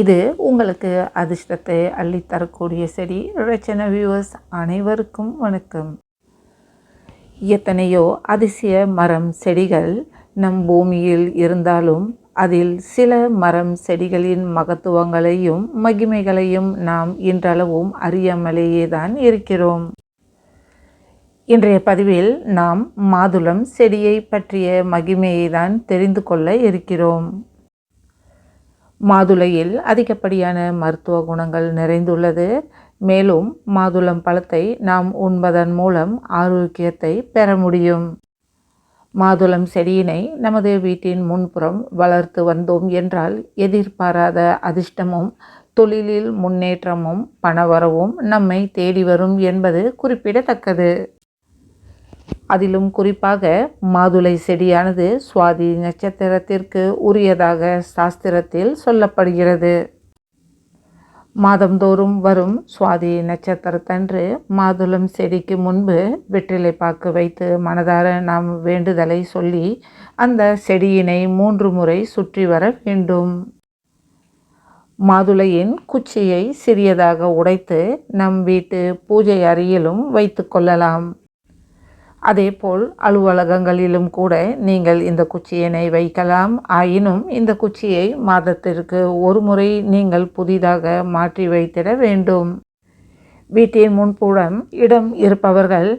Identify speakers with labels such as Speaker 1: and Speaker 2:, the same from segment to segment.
Speaker 1: இது உங்களுக்கு அதிர்ஷ்டத்தை அள்ளித்தரக்கூடிய செடி. ரச்சன வியூவர்ஸ் அனைவருக்கும் வணக்கம். எத்தனையோ அதிசய மரம் செடிகள் நம் பூமியில் இருந்தாலும் அதில் சில மரம் செடிகளின் மகத்துவங்களையும் மகிமைகளையும் நாம் இன்றளவும் அறியாமலேயே தான் இருக்கிறோம். இன்றைய பதிவில் நாம் மாதுளம் செடியை பற்றிய மகிமையை தான் தெரிந்து கொள்ள இருக்கிறோம். மாதுளையில் அதிகப்படியான மருத்துவ குணங்கள் நிறைந்துள்ளது. மேலும் மாதுளம் பழத்தை நாம் உண்பதன் மூலம் ஆரோக்கியத்தை பெற முடியும். மாதுளம் செடியினை நமது வீட்டின் முன்புறம் வளர்த்து வந்தோம் என்றால் எதிர்பாராத அதிர்ஷ்டமும் தொழிலில் முன்னேற்றமும் பணவரவும் நம்மை தேடி வரும் என்பது குறிப்பிடத்தக்கது. அதிலும் குறிப்பாக மாதுளை செடியானது சுவாதி நட்சத்திரத்திற்கு உரியதாக சாஸ்திரத்தில் சொல்லப்படுகிறது. மாதந்தோறும் வரும் சுவாதி நட்சத்திரத்தன்று மாதுளம் செடிக்கு முன்பு வெற்றிலை பாக்கு வைத்து மனதார நாம் வேண்டுதலை சொல்லி அந்த செடியினை மூன்று முறை சுற்றி வர வேண்டும். மாதுளையின் குச்சியை சிறியதாக உடைத்து நம் வீட்டு பூஜை அறையிலும் வைத்து கொள்ளலாம். அதேபோல் அலுவலகங்களிலும் கூட நீங்கள் இந்த குச்சியினை வைக்கலாம். ஆயினும் இந்த குச்சியை மாதத்திற்கு ஒரு முறை நீங்கள் புதிதாக மாற்றி வைத்திட வேண்டும். வீட்டின் முன்புறம் இடம் இருப்பவர்கள்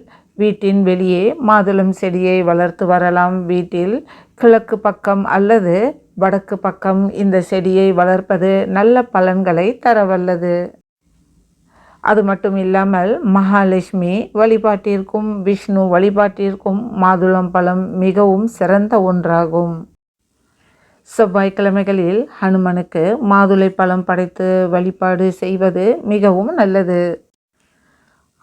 Speaker 1: வீட்டின் வெளியே மாதுளம் செடியை வளர்த்து வரலாம். வீட்டில் கிழக்கு பக்கம் அல்லது வடக்கு பக்கம் இந்த செடியை வளர்ப்பது நல்ல பலன்களை தரவல்லது. அது மட்டும் இல்லாமல் மகாலட்சுமி வழிபாட்டிற்கும் விஷ்ணு வழிபாட்டிற்கும் மாதுளம் பழம் மிகவும் சிறந்த ஒன்றாகும். செவ்வாய்க்கிழமைகளில் ஹனுமனுக்கு மாதுளை பழம் படைத்து வழிபாடு செய்வது மிகவும் நல்லது.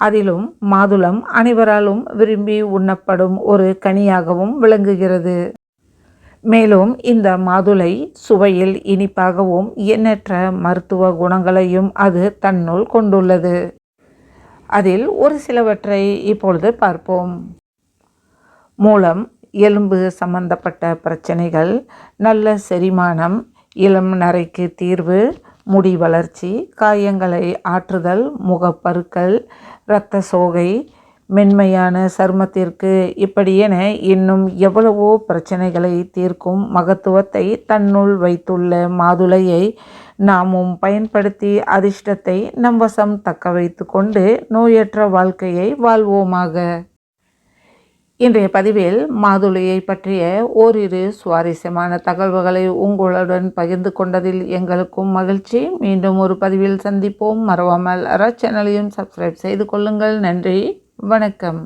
Speaker 1: அதிலும் மாதுளம் அனைவராலும் விரும்பி உண்ணப்படும் ஒரு கனியாகவும் விளங்குகிறது. மேலும் இந்த மாதுளை சுவையில் இனிப்பாகவும் எண்ணற்ற மருத்துவ குணங்களையும் அது தன்னுள் கொண்டுள்ளது. அதில் ஒரு சிலவற்றை இப்பொழுது பார்ப்போம். மூலம் எலும்பு சம்பந்தப்பட்ட பிரச்சனைகள் நல்ல செரிமானம் இளம் நரைக்கு தீர்வு முடி வளர்ச்சி காயங்களை ஆற்றுதல் முகப்பருக்கள் இரத்த சோகை மென்மையான சருமத்திற்கு இப்படி என இன்னும் எவ்வளவோ பிரச்சனைகளை தீர்க்கும் மகத்துவத்தை தன்னுள் வைத்துள்ள மாதுளையை நாமும் பயன்படுத்தி அதிர்ஷ்டத்தை நம் வசம் தக்க வைத்து கொண்டு நோயற்ற வாழ்க்கையை வாழ்வோமாக. இன்றைய பதிவில் மாதுளையை பற்றிய ஓரிரு சுவாரஸ்யமான தகவல்களை உங்களுடன் பகிர்ந்து கொண்டதில் எங்களுக்கும் மகிழ்ச்சி. மீண்டும் ஒரு பதிவில் சந்திப்போம். மறவாமல் அற சேனலையும் சப்ஸ்கிரைப் செய்து கொள்ளுங்கள். நன்றி. வணக்கம்.